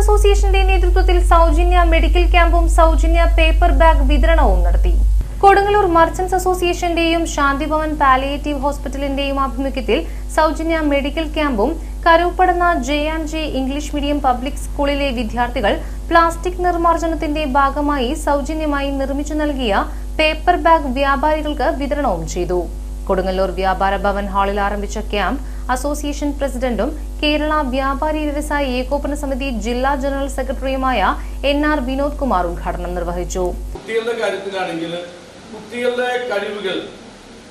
അസോസിയേഷന്റെ നേതൃത്വത്തിൽ സൗജന്യ മെഡിക്കൽ ക്യാമ്പും സൗജന്യ പേപ്പർ ബാഗ് വിതരണവും നടത്തി. കൊടുങ്ങല്ലൂർ മർച്ചന്റ്സ് അസോസിയേഷന്റെയും ശാന്തിഭവൻ പാലിയേറ്റീവ് ഹോസ്പിറ്റലിന്റെയും ആഭിമുഖ്യത്തിൽ സൗജന്യ മെഡിക്കൽ ക്യാമ്പും Karupadanna J and J English medium public സ്കൂളിലെ വിദ്യാർത്ഥികൾ പ്ലാസ്റ്റിക് നിർമ്മാർജനത്തിന്റെ ഭാഗമായി സൗജന്യമായി നിർമ്മിച്ചു നൽകിയ പേപ്പർ ബാഗ് വ്യാപാരികൾക്ക് വിതരണവും ചെയ്തു. കൊടുങ്ങല്ലൂർ വ്യാപാര ഭവൻ ഹാളിൽ ആരംഭിച്ച ക്യാമ്പ് അസോസിയേഷൻ പ്രസിഡന്റും കേരള വ്യാപാരി വ്യവസായ ഏകോപന സമിതി ജില്ലാ ജനറൽ സെക്രട്ടറിയുമായ എൻ ആർ വിനോദ് കുമാർ ഉദ്ഘാടനം നിർവഹിച്ചു. കുട്ടികളുടെ കാര്യത്തിലാണെങ്കിൽ കുട്ടികളുടെ കഴിവുകൾ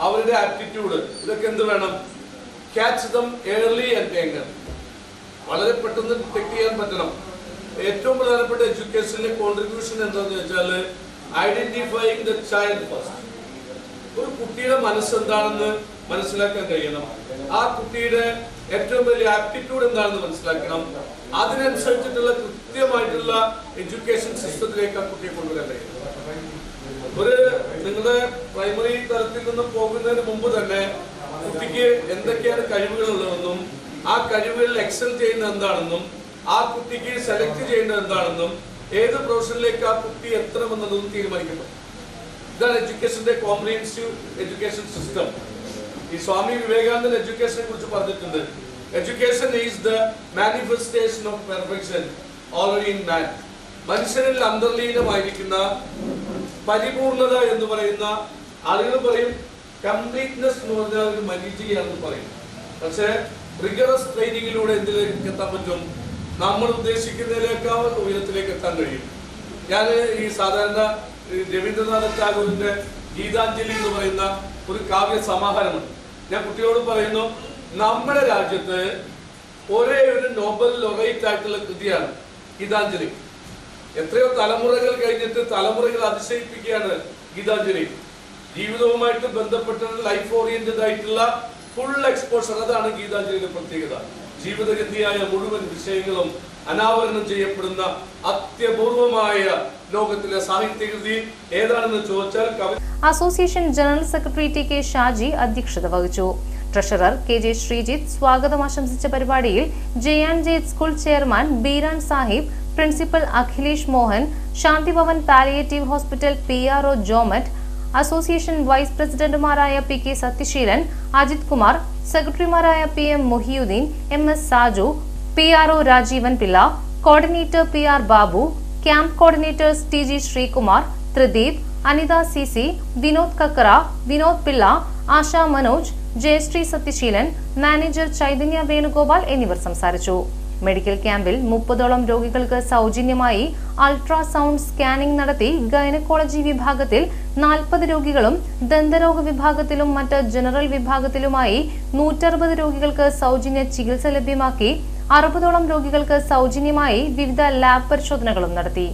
അവരുടെ ആപ്റ്റിറ്റ്യൂഡ് ഇതൊക്കെ എന്ത് വേണം? ക്യാച്ച് ദം ഏർലി ആൻഡ് വളരെ പെട്ടെന്ന് ഡിറ്റക്ട് ചെയ്യാൻ പറ്റണം. ഏറ്റവും പ്രധാനപ്പെട്ട എഡ്യൂക്കേഷനിലെ കോൺട്രിബ്യൂഷൻ എന്താണെന്ന് വെച്ചാൽ ഐഡന്റിഫൈങ് ദ ചൈൽഡ് ഫസ്റ്റ് ഒരു കുട്ടിയുടെ മനസ്സ് എന്താണെന്ന് മനസ്സിലാക്കാൻ കഴിയണം. ആ കുട്ടിയുടെ ഏറ്റവും വലിയ ആപ്റ്റിറ്റ്യൂഡ് എന്താണെന്ന് മനസ്സിലാക്കണം. അതിനനുസരിച്ചിട്ടുള്ള കൃത്യമായിട്ടുള്ള എഡ്യൂക്കേഷൻ സിസ്റ്റത്തിലേക്ക് ആ കുട്ടിയെ കൊണ്ടുവരാൻ കഴിയും ഒരു നിങ്ങളുടെ പ്രൈമറി തലത്തിൽ നിന്ന് പോകുന്നതിന് മുമ്പ് തന്നെ കുട്ടിക്ക് എന്തൊക്കെയാണ് കഴിവുകളുള്ളതെന്നും ആ കഴിവുകളിൽ എക്സൽ ചെയ്യുന്ന എന്താണെന്നും ആ കുട്ടിക്ക് സെലക്ട് ചെയ്യേണ്ടത് എന്താണെന്നും ഏത് പ്രൊഫഷനിലേക്ക് ആ കുട്ടി എത്തണമെന്നതും തീരുമാനിക്കണം ഇതാണ് എഡ്യൂക്കേഷന്റെ കോംപ്രിഹെൻസീവ് എഡ്യൂക്കേഷൻ സിസ്റ്റം ഈ സ്വാമി വിവേകാനന്ദൻ എഡ്യൂക്കേഷനെ കുറിച്ച് പറഞ്ഞിട്ടുണ്ട്. Education is the manifestation of perfection already in man മനുഷ്യനിൽ അന്തർലീനമായിരിക്കുന്ന പരിപൂർണത എന്ന് പറയുന്ന ആളുകൾ പറയും കംപ്ലീറ്റ്നെസ് എന്ന് പറഞ്ഞാൽ അവർ മരീചികയാണെന്ന് പറയും. പക്ഷേ റിഗറസ് ട്രെയിനിങ്ങിലൂടെ എന്തിലേക്ക് എത്താൻ പറ്റും? നമ്മൾ ഉദ്ദേശിക്കുന്നതിനേക്കാൾ ഉയരത്തിലേക്ക് എത്താൻ കഴിയും. ഞാൻ ഈ സാധാരണ രവീന്ദ്രനാഥ് ടാഗോറിന്റെ ഗീതാഞ്ജലി എന്ന് പറയുന്ന ഒരു കാവ്യ സമാഹാരമുണ്ട്. ഞാൻ കുട്ടികളോട് പറയുന്നു നമ്മുടെ രാജ്യത്ത് ഒരേ ഒരു നോബൽ ലൊറൈറ്റ് ആയിട്ടുള്ള കൃതിയാണ് ഗീതാഞ്ജലി. എത്രയോ തലമുറകൾ കഴിഞ്ഞിട്ട് തലമുറകൾ അതിശയിപ്പിക്കുകയാണ് ഗീതാഞ്ജലി. ജീവിതവുമായിട്ട് ബന്ധപ്പെട്ട ലൈഫ് ഓറിയന്റഡ് ആയിട്ടുള്ള ഫുൾ എക്സ്പോഷർ അതാണ് ഗീതാഞ്ജലിയുടെ പ്രത്യേകത. ജീവിതഗതിയായ മുഴുവൻ വിഷയങ്ങളും അനാവരണം ചെയ്യപ്പെടുന്ന അത്യപൂർവമായ ലോകത്തിലെ സാഹിത്യകൃതി ഏതാണെന്ന് ചോദിച്ചാൽ കവി association general secretary T K Shaji അധ്യക്ഷത വഹിച്ചു. ട്രഷറർ കെ ജെ ശ്രീജിത്ത് സ്വാഗതം ആശംസിച്ച പരിപാടിയിൽ J and school chairman Beeran Sahib principal Akhilesh Mohan Shanthibhavan palliative hospital P R O Jomet association vice പ്രസിഡന്റുമാരായ പി കെ സത്യശീലൻ അജിത് കുമാർ സെക്രട്ടറിമാരായ P M Mohiyuddin M S Saju P R O Rajeevan Pillai coordinator P R Babu camp coordinators T G Sreekumar Thrideep Anitha C C Vinod Kakkara Vinod Pillai Asha Manoj Jayasree Sathyaseelan manager Chaitanya Venugopal എന്നിവർ സംസാരിച്ചു. Medical ക്യാമ്പിൽ മുപ്പതോളം രോഗികൾക്ക് സൗജന്യമായി ultrasound scanning നടത്തി gynaecology വിഭാഗത്തിൽ നാൽപ്പത് രോഗികളും ദന്തരോഗ വിഭാഗത്തിലും മറ്റ് ജനറൽ വിഭാഗത്തിലുമായി നൂറ്ററുപത് രോഗികൾക്ക് സൗജന്യ ചികിത്സ ലഭ്യമാക്കി അറുപതോളം രോഗികൾക്ക് സൗജന്യമായി വിവിധ ലാബ് പരിശോധനകളും നടത്തി